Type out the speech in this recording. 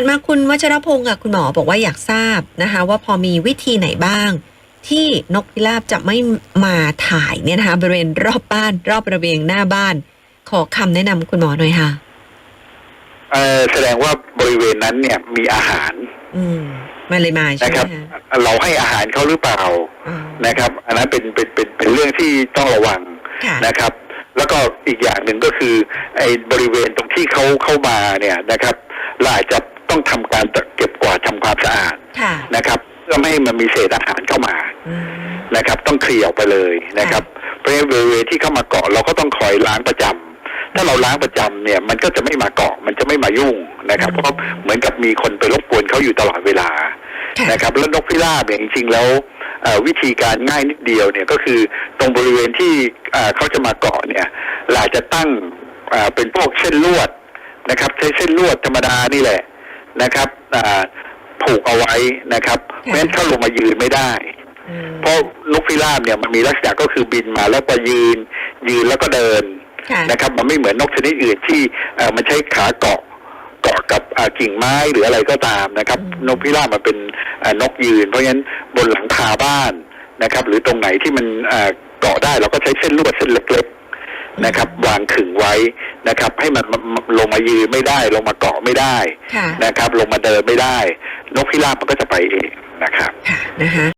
ถัดมาคุณวัชรพงศ์ค่ะคุณหมอบอกว่าอยากทราบนะคะว่าพอมีวิธีไหนบ้าง ที่นกพิราบจะไม่มาถ่ายเนี่ยนะคะบริเวณรอบบ้านรอบบริเวณหน้าบ้าน ขอคำแนะนำคุณหมอหน่อยค่ะเอ่อแสดงว่าบริเวณนั้นเนี่ยมีอาหาร อืมมาเลยมาใช่นะไหคมรับคะเราให้อาหารเขาหรือเปล่าอ๋อนะครับ อันนั้นเป็นเป็นเป็นเป็นเรื่องที่ต้องระวังค่ะนะครับ แล้วก็อีกอย่างหนึ่งก็คือไอ้บริเวณตรงที่เขาเข้ามาเนี่ยนะครับเราอาจจะ ต้องทำการเก็บกวาดทำความสะอาดค่ะนะครับเพื่อไม่ให้มันมีเศษอาหารเข้ามาอืมนะครับ ต้องเคลียร์ออกไปเลยนะครับ เพราะฉะนั้นบริเวณที่เข้ามาเกาะเราก็ต้องคอยล้างประจำถ้าเราล้างประจำเนี่ย มันก็จะไม่มาเกาะมันจะไม่มายุ่งนะครับเพราะเหมือนกับมีคนไปรบกวนเขาอยู่ตลอดเวลาค่ะนะครับแล้วนกพิราบเนี่ยจริงๆแล้วเอ่อวิธีการง่ายนิดเดียวเนี่ยก็คือตรงบริเวณที่เอ่อเขาจะมาเกาะเนี่ยเราอาจจะตั้งเอ่อเป็นพวกเส้นลวดนะครับ ใช้เส้นลวดธรรมดานี่แหละ นะครับอ่าผูกเอาไว้นะครับเพราะฉะนั้นเขาลงมายืนไม่ได้อืมเพราะนกพิราบเนี่ยมันมีลักษณะก็คือบินมาแล้วก็ยืน ยืนแล้วก็เดินค่ะนะครับ มันไม่เหมือนนกชนิดอื่นที่เอ่อมันใช้ขาเกาะเกาะกับอ่ากิ่งไม้หรืออะไรก็ตามนะครับ นกพิราบมันเป็นอ่านกยืน เพราะฉะนั้นบนหลังคาบ้านนะครับ หรือตรงไหนที่มันอ่าเกาะได้เราก็ใช้เส้นลวดเส้นเล็กๆนะครับ วางขึงไว้ นะครับ ให้มันมันมันลงมายืนไม่ได้ ลงมาเกาะไม่ได้ค่ะนะครับ ลงมาเดินไม่ได้ นกพิราบมันก็จะไปเองนะครับค่ะนะคะ